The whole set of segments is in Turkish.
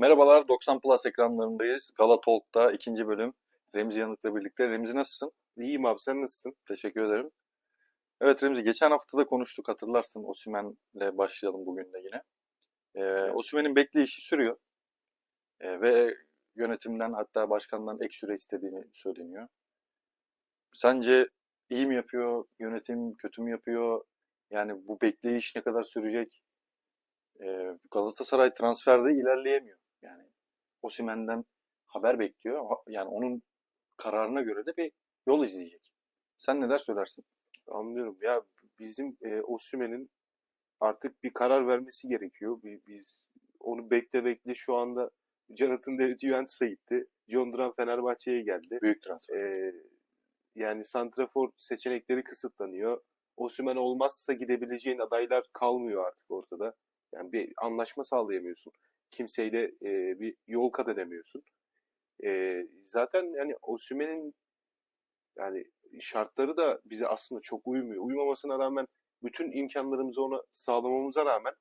Merhabalar, 90 Plus ekranlarındayız. Gala Talk'ta ikinci bölüm. Remzi Yanık'la birlikte. Remzi nasılsın? İyiyim abi sen nasılsın? Teşekkür ederim. Evet Remzi, geçen hafta da konuştuk hatırlarsın. Osimhen'le başlayalım bugün de yine. Ee, Osimhen'in bekleyişi sürüyor. Ee, ve yönetimden hatta başkandan ek süre istediğini söyleniyor. Sence iyi mi yapıyor yönetim, kötü mü yapıyor? Yani bu bekleyiş ne kadar sürecek? Ee, Galatasaray transferde ilerleyemiyor. Yani Osimhen'den haber bekliyor. Yani onun kararına göre de bir yol izleyecek. Sen neler söylersin? Anlıyorum. Ya bizim e, Osimhen'in artık bir karar vermesi gerekiyor. Bi- Biz onu bekle bekle şu anda Jonathan David Juventus'a gitti. John Duran Fenerbahçe'ye geldi. Büyük transfer. E, yani santrafor seçenekleri kısıtlanıyor. Osimhen olmazsa gidebileceğin adaylar kalmıyor artık ortada. Yani bir anlaşma sağlayamıyorsun. Kimseyle e, bir yol kat edemiyorsun. E, zaten yani Osimhen'in yani şartları da bize aslında çok uymuyor. Uymamasına rağmen bütün imkanlarımızı ona sağlamamıza rağmen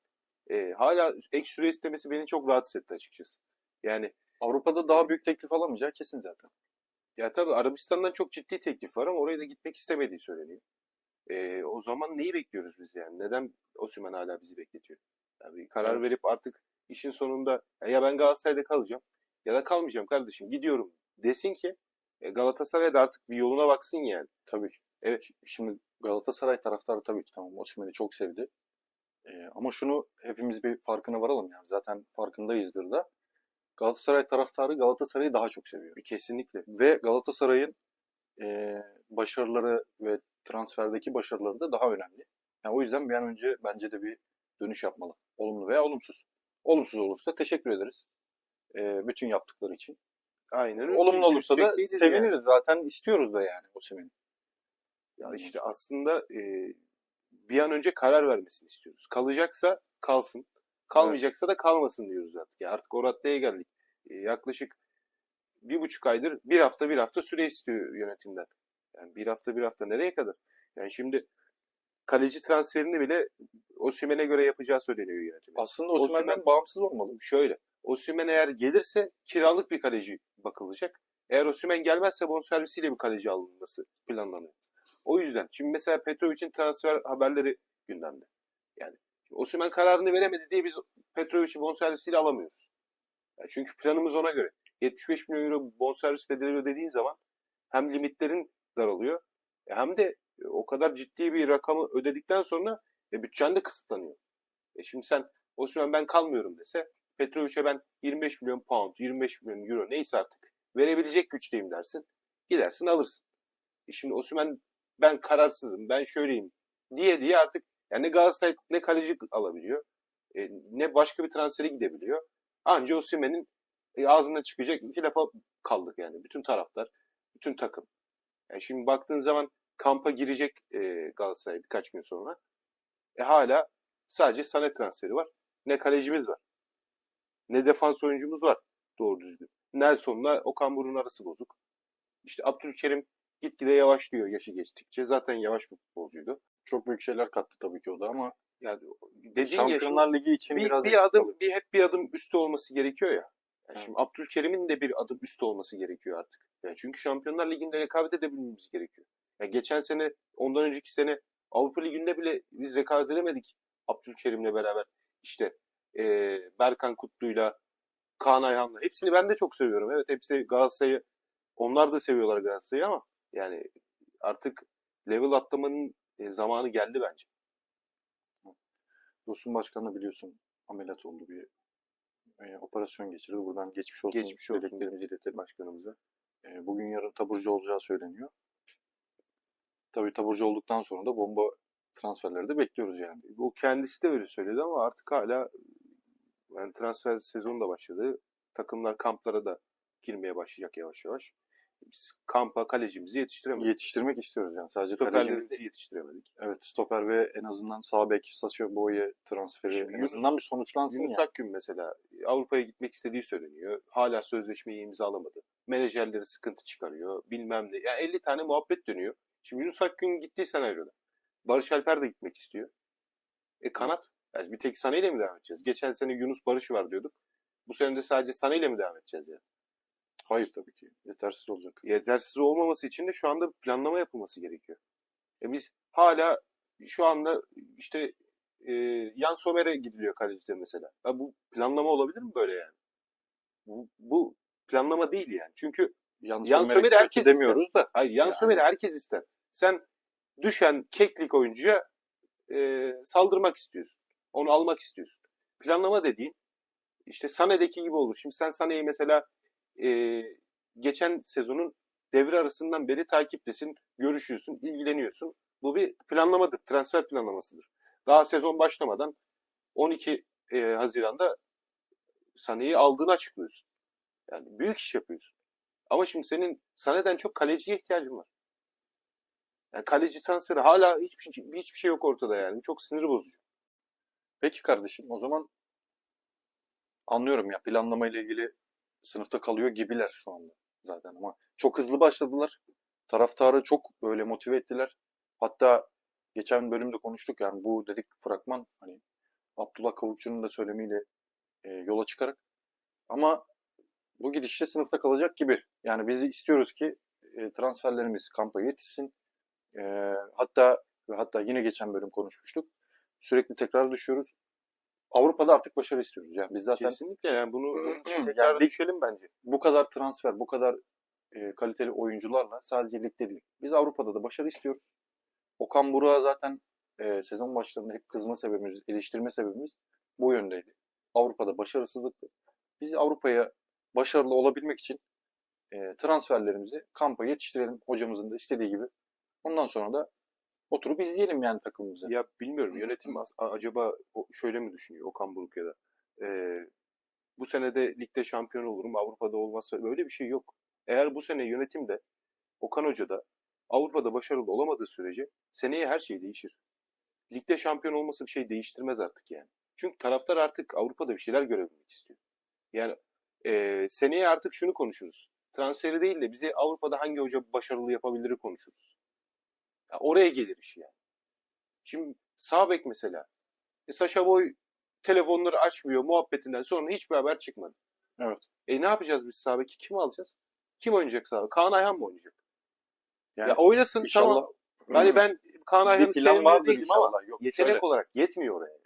e, hala ek süre istemesi beni çok rahatsız etti açıkçası. Yani Avrupa'da daha büyük teklif alamayacağı kesin zaten. ya tabii Arabistan'dan çok ciddi teklif var ama oraya da gitmek istemediği söyleniyor. E, o zaman neyi bekliyoruz biz yani? Neden Osimhen hala bizi bekletiyor? Yani karar Evet. verip artık işin sonunda ya ben Galatasaray'da kalacağım ya da kalmayacağım kardeşim gidiyorum desin ki e, Galatasaray da artık bir yoluna baksın yani. Tabii. Evet. Şimdi Galatasaray taraftarı tabii ki tamam Osimhen'i çok sevdi. Ee, ama şunu hepimiz bir farkına varalım yani. Zaten farkındayızdır da. Galatasaray taraftarı Galatasaray'ı daha çok seviyor. Kesinlikle. Ve Galatasaray'ın e, başarıları ve transferdeki başarıları da daha önemli. Yani o yüzden bir an önce bence de bir dönüş yapmalı. Olumlu veya olumsuz. Olumsuz olursa teşekkür ederiz. E, bütün yaptıkları için. Aynen öyle. Olumlu olursa da Destekliyiz yani. seviniriz zaten. istiyoruz da yani Osimhen'i. Ya işte aslında e, bir an önce karar vermesini istiyoruz. Kalacaksa kalsın. Kalmayacaksa da kalmasın diyoruz artık. Ya artık o raddeye geldik. E, yaklaşık bir buçuk aydır bir hafta bir hafta süre istiyor yönetimden. Yani bir hafta bir hafta nereye kadar? Yani şimdi kaleci transferini bile Osimhen'e göre yapacağı söyleniyor yönetim. Aslında Osimhen'den Osimhen- bağımsız olmalı. Şöyle. Osimhen eğer gelirse kiralık bir kaleci bakılacak. Eğer Osimhen gelmezse bonservisiyle bir kaleci alınması planlanıyor. O yüzden şimdi mesela Petrovic'in transfer haberleri gündemde. Yani Osimhen kararını veremedi diye biz Petrovic'i bonservisiyle alamıyoruz. Yani çünkü planımız ona göre. 75 milyon euro bonservis bedeli ödediğin zaman hem limitlerin daralıyor hem de o kadar ciddi bir rakamı ödedikten sonra e, bütçen de kısıtlanıyor. E şimdi sen Osimhen ben kalmıyorum dese Petrovic'e ben 25 milyon pound, 25 milyon euro neyse artık verebilecek güçteyim dersin. Gidersin alırsın. E şimdi Osimhen ben kararsızım, ben şöyleyim diye diye artık yani ne Galatasaray ne kaleci alabiliyor, e, ne başka bir transfere gidebiliyor. Anca Osimhen'in e, ağzından çıkacak iki lafa kaldık yani. Bütün taraftar, bütün takım. Yani şimdi baktığın zaman kampa girecek e, Galatasaray birkaç gün sonra. E hala sadece Sané transferi var. Ne kalecimiz var. Ne defans oyuncumuz var doğru düzgün. Nelson'la Okan Buruk'un arası bozuk. İşte Abdülkerim gitgide yavaşlıyor yaşı geçtikçe. Zaten yavaş bir futbolcuydu. Çok büyük şeyler kattı tabii ki o da ama Yani dediğin Şampiyonlar Ligi için bir, biraz bir adım kalıyor. bir hep bir adım üstü olması gerekiyor ya. Yani Evet. Şimdi Abdülkerim'in de bir adım üstü olması gerekiyor artık. Yani çünkü Şampiyonlar Ligi'nde rekabet edebilmemiz gerekiyor. Yani geçen sene, ondan önceki sene Avrupa Ligi'nde bile biz rekabet edemedik Abdülkerim'le beraber. İşte eee Berkan Kutlu'yla, Kaan Ayhan'la. Hepsini ben de çok seviyorum. Evet hepsi Galatasaray'ı, onlar da seviyorlar Galatasaray'ı ama yani artık level atlamanın e, zamanı geldi bence. Dursun Başkan'ı biliyorsun ameliyat oldu bir e, operasyon geçirdi. Buradan geçmiş olsun. Geçmiş olsun dileklerimizi iletelim. başkanımıza. E, bugün yarın taburcu olacağı söyleniyor. Tabii taburcu olduktan sonra da bomba transferleri de bekliyoruz yani. O kendisi de öyle söyledi ama artık hala yani transfer sezonu da başladı. Takımlar kamplara da girmeye başlayacak yavaş yavaş. Biz kampa kalecimizi yetiştiremedik. Yetiştirmek istiyoruz yani. Sadece Stoperlerimizi yetiştiremedik. Evet stoper ve en azından sağ bek Sasio Boye transferi Şimdi en azından bir sonuçlansın Yunus. Akgün mesela Avrupa'ya gitmek istediği söyleniyor. Hala sözleşmeyi imzalamadı. Menajerleri sıkıntı çıkarıyor. Bilmem ne. Yani 50 tane muhabbet dönüyor. Şimdi Yunus Akgün gittiği senaryoda. Barış Alper de gitmek istiyor. E kanat. Yani bir tek Sané ile mi devam edeceğiz? Geçen sene Yunus Barış var diyorduk. Bu sene de sadece Sané ile mi devam edeceğiz yani? Hayır tabii ki. Yetersiz olacak. Yetersiz olmaması için de şu anda planlama yapılması gerekiyor. E biz hala şu anda işte e, Yan Sommer'e gidiliyor kalecide mesela. Ya bu planlama olabilir mi böyle yani? Bu, bu planlama değil yani. Çünkü Yan, Yan kötü herkes demiyoruz da. hayır Yan Yani. Sommer'i herkes ister. Sen düşen keklik oyuncuya e, saldırmak istiyorsun. Onu almak istiyorsun. Planlama dediğin işte Sané'deki gibi olur. Şimdi sen Sané'yi mesela e, geçen sezonun devre arasından beri takiptesin, görüşüyorsun, ilgileniyorsun. Bu bir planlamadır, transfer planlamasıdır. Daha sezon başlamadan 12 e, Haziran'da Sané'yi aldığını açıklıyorsun. Yani büyük iş yapıyorsun. Ama şimdi senin Sané'den çok kaleciye ihtiyacın var. Yani kaleci transferi hala hiçbir, şey- hiçbir şey yok ortada yani. Çok sinir bozucu. Peki kardeşim o zaman anlıyorum ya planlama ile ilgili sınıfta kalıyor gibiler şu anda zaten ama çok hızlı başladılar. Taraftarı çok böyle motive ettiler. Hatta geçen bölümde konuştuk yani bu dedik fragman hani Abdullah Kavukçu'nun da söylemiyle e, yola çıkarak ama bu gidişle sınıfta kalacak gibi. Yani biz istiyoruz ki e, transferlerimiz kampa yetişsin. E, hatta ve hatta yine geçen bölüm konuşmuştuk. Sürekli tekrar düşüyoruz. Avrupa'da artık başarı istiyoruz. Yani biz zaten Kesinlikle yani bunu Yani tekrar lig- düşelim bence. bu kadar transfer, bu kadar e, kaliteli oyuncularla sadece ligde değil. Biz Avrupa'da da başarı istiyoruz. Okan Buruk'a zaten e, sezon başlarında hep kızma sebebimiz, eleştirme sebebimiz bu yöndeydi. Avrupa'da başarısızlıktı. Biz Avrupa'ya başarılı olabilmek için e, transferlerimizi kampa yetiştirelim hocamızın da istediği gibi. Ondan sonra da oturup izleyelim yani takımımızı. Ya bilmiyorum yönetim as- acaba o- şöyle mi düşünüyor Okan Buruk ya da Ee, bu sene de ligde şampiyon olurum Avrupa'da olmazsa böyle bir şey yok. Eğer bu sene yönetim de Okan Hoca da Avrupa'da başarılı olamadığı sürece seneye her şey değişir. Ligde şampiyon olması bir şey değiştirmez artık yani. Çünkü taraftar artık Avrupa'da bir şeyler görebilmek istiyor. Yani ee, seneye artık şunu konuşuruz. Transferi değil de bize Avrupa'da hangi hoca başarılı yapabilir konuşuruz. Ya oraya gelir iş yani. Şimdi sağ bek mesela. E, Saşa Boy telefonları açmıyor muhabbetinden sonra hiçbir haber çıkmadı. Evet. E ne yapacağız biz sağ beki? Kim alacağız? Kim oynayacak sağ bek? Kaan Ayhan mı oynayacak? Yani ya oynasın inşallah tamam. Yani ben Kaan Ayhan'ı sevmiyor ama. Yok, yetenek şöyle- olarak yetmiyor oraya.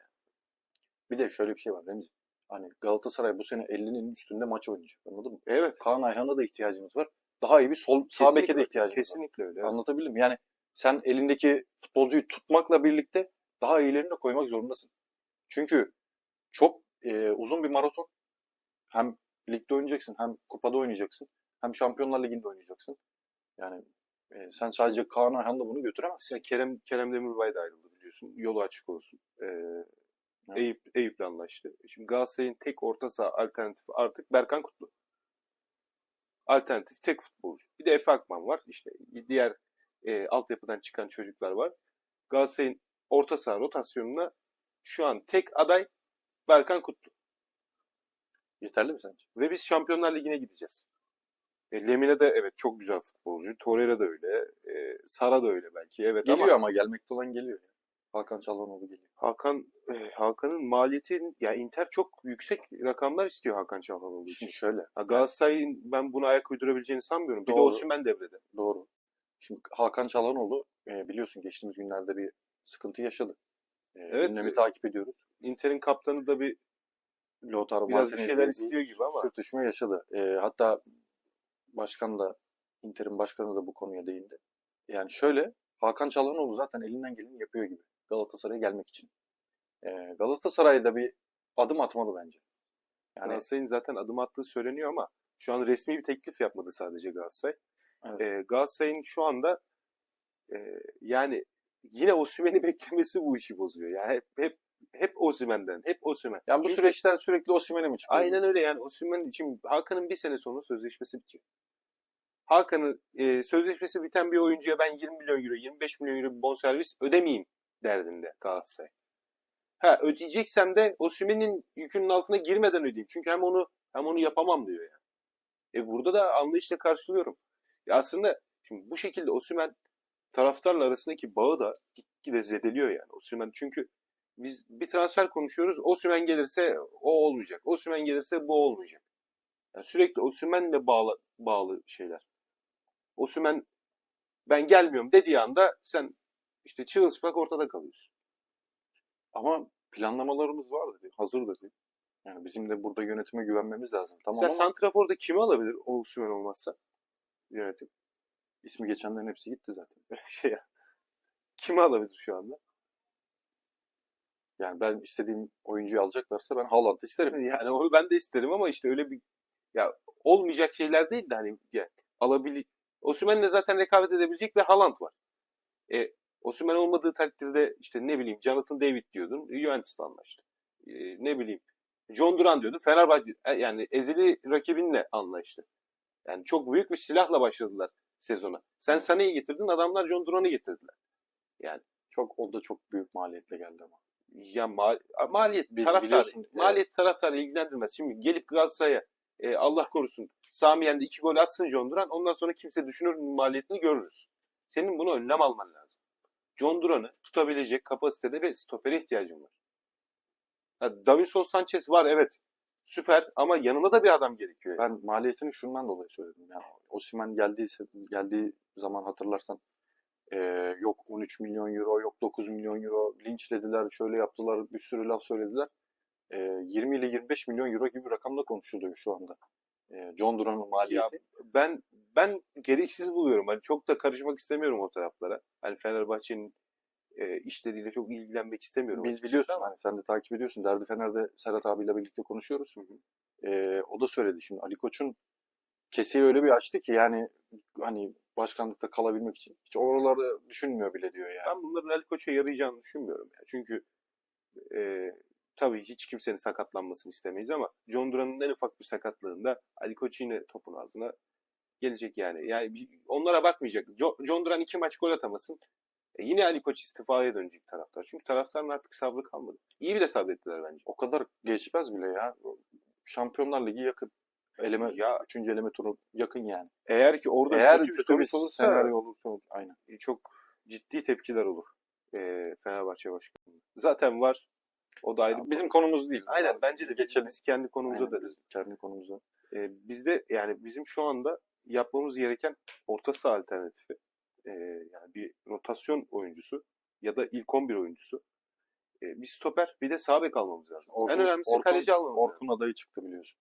Bir de şöyle bir şey var Remzi. Hani Galatasaray bu sene 50'nin üstünde maç oynayacak. Anladın mı? Evet. Kaan Ayhan'a da ihtiyacımız var. Daha iyi bir sol sağ beke Kesinlikle, de ihtiyacımız Kesinlikle öyle. var. evet. Anlatabildim? Yani sen elindeki futbolcuyu tutmakla birlikte daha iyilerini de koymak zorundasın. Çünkü çok e, uzun bir maraton. Hem ligde oynayacaksın, hem kupada oynayacaksın, hem Şampiyonlar Ligi'nde oynayacaksın. Yani e, sen sadece Kaan Ayhan'la bunu götüremezsin. Ya Kerem Kerem Demirbay da ayrıldı biliyorsun. Yolu açık olsun. Ee, Eyüp Eyüp'le anlaştı. Şimdi Galatasaray'ın tek orta saha alternatifi artık Berkan Kutlu. Alternatif tek futbolcu. Bir de Efe Akman var. İşte diğer e, altyapıdan çıkan çocuklar var. Galatasaray'ın orta saha rotasyonuna şu an tek aday Berkan Kutlu. Yeterli mi sence? Ve biz Şampiyonlar Ligi'ne gideceğiz. E, Lemine de evet çok güzel futbolcu. Torreira da öyle. E, Sara da öyle belki. Evet Geliyor ama ama, gelmekte olan geliyor. Hakan Çalhanoğlu geliyor. Hakan e, Hakan'ın maliyeti ya Inter çok yüksek rakamlar istiyor Hakan Çalhanoğlu için. Şimdi şöyle, Ha, Galatasaray'ın ben buna ayak uydurabileceğini sanmıyorum. Bir de Doğru. Osimhen devrede. Doğru. Şimdi Hakan Çalhanoğlu e, biliyorsun geçtiğimiz günlerde bir sıkıntı yaşadı. E, Evet. gündemi takip ediyoruz. Inter'in kaptanı da bir Lautaro Biraz bir şeyler istiyor gibi ama. Sürtüşme yaşadı. E, hatta başkan da Inter'in başkanı da bu konuya değindi. Yani şöyle Hakan Çalhanoğlu zaten elinden geleni yapıyor gibi Galatasaray'a gelmek için. E, Galatasaray'da bir adım atmalı bence. Yani Galatasaray'ın zaten adım attığı söyleniyor ama şu an resmi bir teklif yapmadı sadece Galatasaray. Evet. E, Galatasaray'ın şu anda e, yani yine Osimhen'i beklemesi bu işi bozuyor. Yani hep hep hep Osimhen'den, hep Osimhen. yani bu Çünkü- süreçler sürekli Osimhen'e mi çıkıyor? Aynen öyle yani Osimhen için Hakan'ın bir sene sonra sözleşmesi bitiyor. Hakan'ın e, sözleşmesi biten bir oyuncuya ben 20 milyon euro, 25 milyon euro bir bonservis ödemeyeyim derdinde Galatasaray. Ha ödeyeceksem de Osimhen'in yükünün altına girmeden ödeyeyim. Çünkü hem onu hem onu yapamam diyor yani. E burada da anlayışla karşılıyorum. Ya aslında şimdi bu şekilde Osimhen taraftarla arasındaki bağı da gitgide zedeliyor yani. Osimhen çünkü biz bir transfer konuşuyoruz. Osimhen gelirse o olmayacak. Osimhen gelirse bu olmayacak. Yani sürekli Osimhen'le bağlı bağlı şeyler. Osimhen ben gelmiyorum dediği anda sen işte çırılçıplak ortada kalıyorsun. Ama planlamalarımız var dedi. Hazır dedi. Yani bizim de burada yönetime güvenmemiz lazım. Tamam Sen ama Santrafor'da kimi alabilir o Osimhen olmazsa? Yönetim. ismi geçenlerin hepsi gitti zaten. şey ya. Kimi alabilir şu anda? Yani ben istediğim oyuncuyu alacaklarsa ben Haaland'ı isterim. Yani onu ben de isterim ama işte öyle bir ya olmayacak şeyler değil de hani ya, alabilir. Osimhen'le zaten rekabet edebilecek ve Haaland var. E, Osimhen olmadığı takdirde işte ne bileyim Jonathan David diyordun. Juventus'la anlaştı. E, ne bileyim John Duran diyordun. Fenerbahçe e, yani ezeli rakibinle anlaştı. Yani çok büyük bir silahla başladılar sezona. Sen Sané'yi getirdin adamlar John Duran'ı getirdiler. Çok o da çok büyük maliyetle geldi ama. Ya mal, maliyet Biz taraftar biliyorsun, evet. maliyet taraftarı ilgilendirmez. Şimdi gelip Galatasaray'a e, Allah korusun Sami Yen'de iki gol atsın John Duran. Ondan sonra kimse düşünür maliyetini görürüz. Senin bunu önlem alman lazım. John Duran'ı tutabilecek kapasitede ve stopere ihtiyacın var. Davinson Sanchez var evet. Süper ama yanında da bir adam gerekiyor. Ben maliyetini şundan dolayı söyledim. Yani Osimhen geldiyse, geldiği zaman hatırlarsan eee, yok 13 milyon euro, yok 9 milyon euro linçlediler, şöyle yaptılar, bir sürü laf söylediler. Eee 20 ile 25 milyon euro gibi bir rakamda konuşuluyor şu anda. Eee, John Duran'ın maliyeti. Ben ben gereksiz buluyorum. Hani çok da karışmak istemiyorum o taraflara. Hani Fenerbahçe'nin e, işleriyle çok ilgilenmek istemiyorum. Biz biliyorsun ama- hani sen de takip ediyorsun. Derdi Fener'de Serhat abiyle birlikte konuşuyoruz. Eee, o da söyledi şimdi Ali Koç'un keseyi öyle bir açtı ki yani hani başkanlıkta kalabilmek için hiç oraları düşünmüyor bile diyor yani. Ben bunların Ali Koç'a yarayacağını düşünmüyorum. Ya. Çünkü e, tabii hiç kimsenin sakatlanmasını istemeyiz ama John Duran'ın en ufak bir sakatlığında Ali Koç yine topun ağzına gelecek yani. Yani onlara bakmayacak. Jo- John Duran iki maç gol atamasın. E, yine Ali Koç istifaya dönecek taraftar. Çünkü taraftarın artık sabrı kalmadı. İyi bir de sabrettiler bence. O kadar geçmez bile ya. Şampiyonlar Ligi yakın. Eleme, Ya üçüncü eleme turu yakın yani. eğer ki orada Eğer kötü bir sonuç olursa senaryo olursa olur. Aynen. e, çok ciddi tepkiler olur. E, Fenerbahçe başkanı. Zaten var. O da ayrı. bir Bizim konumuz değil. Aynen bence de geçelim. biz kendi konumuza Aynen, deriz. kendi konumuza. Ee, bizde yani bizim şu anda yapmamız gereken orta saha alternatifi ee, yani bir rotasyon oyuncusu ya da ilk 11 oyuncusu. Ee, bir stoper bir de sağ bek almamız lazım. Orkun- en önemlisi Orkun- kaleci almamız lazım. Orkun adayı çıktı biliyorsun.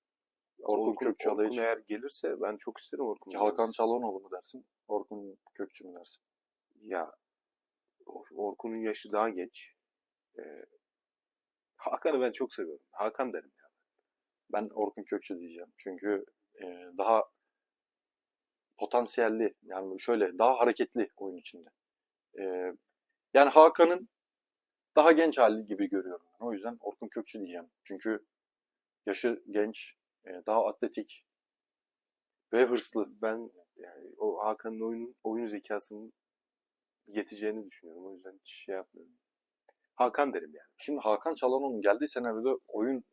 Orkun, Orkun, Kökçü adayı Orkun çıktı. eğer gelirse ben çok isterim Orkun'u. Hakan. Çalhanoğlu mu dersin? Orkun Kökçü mü dersin? Ya Or- Orkun'un yaşı daha genç. Ee, Hakan'ı ben çok seviyorum. Hakan derim. ya. Ben Orkun Kökçü diyeceğim. Çünkü e, daha potansiyelli yani şöyle daha hareketli oyun içinde. E, yani Hakan'ın daha genç hali gibi görüyorum. O yüzden Orkun Kökçü diyeceğim. Çünkü yaşı genç, e, daha atletik ve hırslı. Ben yani o Hakan'ın oyun, oyun zekasının yeteceğini düşünüyorum. O yüzden hiç şey yapmıyorum. Hakan derim yani. Şimdi Hakan Çalhanoğlu'nun geldiği senaryoda oyun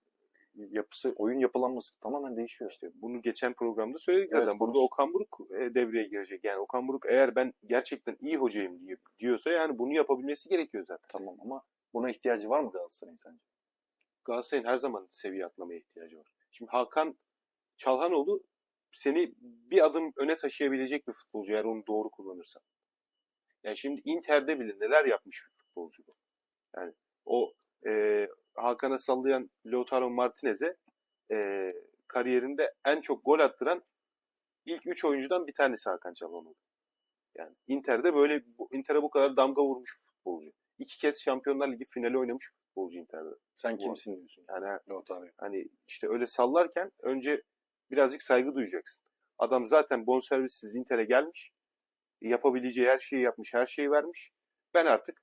yapısı, oyun yapılanması tamamen değişiyor işte. Bunu geçen programda söyledik Evet, zaten. Burada konuş- Okan Buruk e, devreye girecek. Yani Okan Buruk eğer ben gerçekten iyi hocayım diye diyorsa yani bunu yapabilmesi gerekiyor zaten. Tamam ama buna ihtiyacı var mı Galatasaray'ın sence? Galatasaray'ın her zaman seviye atlamaya ihtiyacı var. Şimdi Hakan Çalhanoğlu seni bir adım öne taşıyabilecek bir futbolcu eğer onu doğru kullanırsan. Yani şimdi Inter'de bile neler yapmış bir futbolcu bu. Yani o e, Hakan'a sallayan Lautaro Martinez'e e, kariyerinde en çok gol attıran ilk 3 oyuncudan bir tanesi Hakan Çalhanoğlu. Yani Inter'de böyle Inter'e bu kadar damga vurmuş futbolcu. İki kez Şampiyonlar Ligi finali oynamış futbolcu Inter'de. Sen kimsin diyorsun? Yani Lautaro. Hani işte öyle sallarken önce birazcık saygı duyacaksın. Adam zaten bonservissiz Inter'e gelmiş. Yapabileceği her şeyi yapmış, her şeyi vermiş. Ben artık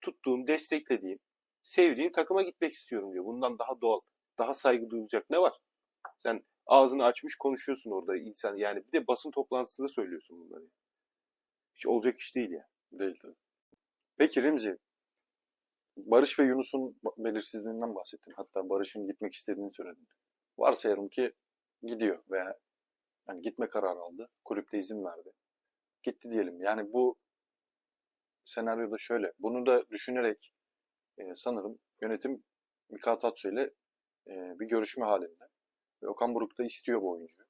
tuttuğum, desteklediğim, sevdiğim takıma gitmek istiyorum diyor. Bundan daha doğal, daha saygı duyulacak ne var? Sen ağzını açmış konuşuyorsun orada insan. Yani bir de basın toplantısında söylüyorsun bunları. Hiç olacak iş değil ya. Değil tabii. Peki Remzi, Barış ve Yunus'un belirsizliğinden bahsettin. Hatta Barış'ın gitmek istediğini söyledin. Varsayalım ki gidiyor veya yani gitme kararı aldı. Kulüp de izin verdi. Gitti diyelim. Yani bu senaryoda şöyle. Bunu da düşünerek e, sanırım yönetim Mika Tatsu ile e, bir görüşme halinde. Ve Okan Buruk da istiyor bu oyuncuyu.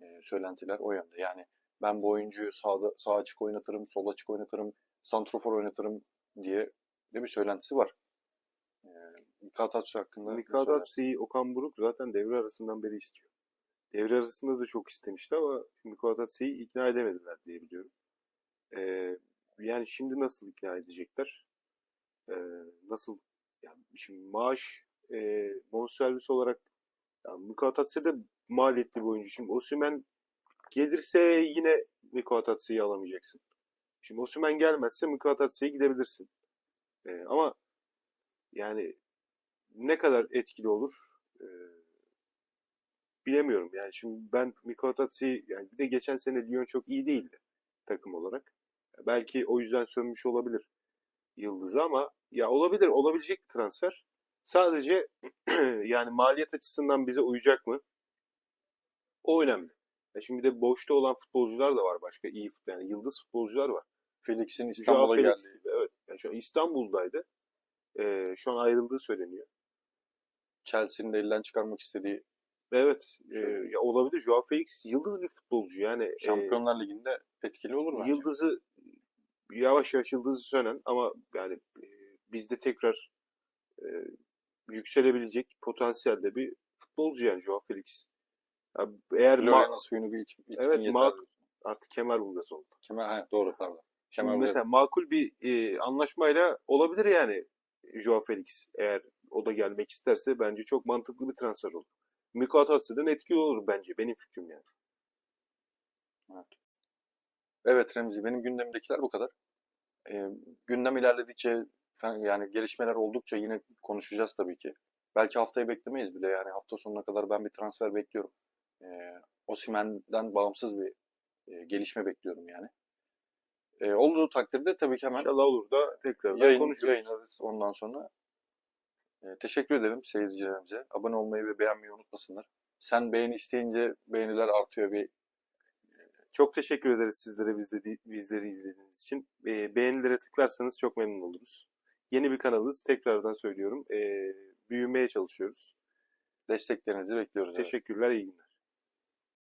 E, söylentiler o yönde. Yani ben bu oyuncuyu sağda, sağ açık oynatırım, sol açık oynatırım, santrofor oynatırım diye de bir söylentisi var. E, Mika Tatsu hakkında Mika? Tatsu'yu Okan Buruk zaten devre arasından beri istiyor. Devre arasında da çok istemişti ama Mika Tatsu'yu ikna edemediler diye biliyorum. Ee, yani şimdi nasıl ikna edecekler? Ee, nasıl? Yani şimdi maaş e, bonservis olarak yani Mika Tatsu da maliyetli bir oyuncu. Şimdi Osimhen gelirse yine Mika Tatsu'yu alamayacaksın. Şimdi Osimhen gelmezse Mika Tatsu'ya gidebilirsin. Ee, ama yani ne kadar etkili olur e, bilemiyorum. Yani şimdi ben Miko Tatsu'yu yani bir de geçen sene Lyon çok iyi değildi takım olarak. Belki o yüzden sönmüş olabilir Yıldız'ı ama ya olabilir, olabilecek bir transfer. Sadece yani maliyet açısından bize uyacak mı? O önemli. Ya şimdi bir de boşta olan futbolcular da var başka iyi fut- yani yıldız futbolcular var. Felix'in İstanbul'a Felix gibi, Evet. Yani şu an İstanbul'daydı. Ee, şu an ayrıldığı söyleniyor. Chelsea'nin de elden çıkarmak istediği Evet, e, ya olabilir. Joao Felix yıldız bir futbolcu. Yani e, Şampiyonlar Ligi'nde etkili olur bence. yıldızı yavaş yavaş yıldızı sönen ama yani e, bizde tekrar e, yükselebilecek potansiyelde bir futbolcu yani Joao Felix. Ya eğer Florya'nın suyunu bir iç, içkin Evet, ma- artık kemer bulgası oldu. Kemal, ha, doğru pardon. Kemal mesela makul bir e, anlaşmayla olabilir yani Joao Felix. Eğer o da gelmek isterse bence çok mantıklı bir transfer olur. Miko Atatürk'den etkili olur bence. Benim fikrim yani. Evet Remzi, benim gündemimdekiler bu kadar. Ee, gündem ilerledikçe, yani gelişmeler oldukça yine konuşacağız tabii ki. Belki haftayı beklemeyiz bile yani hafta sonuna kadar ben bir transfer bekliyorum. Ee, Osimhen'den bağımsız bir e, gelişme bekliyorum yani. Ee, olduğu takdirde tabii ki hemen İnşallah olur da tekrardan yayın, konuşuruz. yayınlarız ondan sonra. Ee, teşekkür ederim seyircilerimize. Abone olmayı ve beğenmeyi unutmasınlar. Sen beğeni isteyince beğeniler artıyor bir Çok teşekkür ederiz sizlere bizleri, bizleri izlediğiniz için. Ee, beğenilere tıklarsanız çok memnun oluruz. Yeni bir kanalız. Tekrardan söylüyorum. Ee, büyümeye çalışıyoruz. desteklerinizi bekliyoruz. evet. Teşekkürler, iyi günler.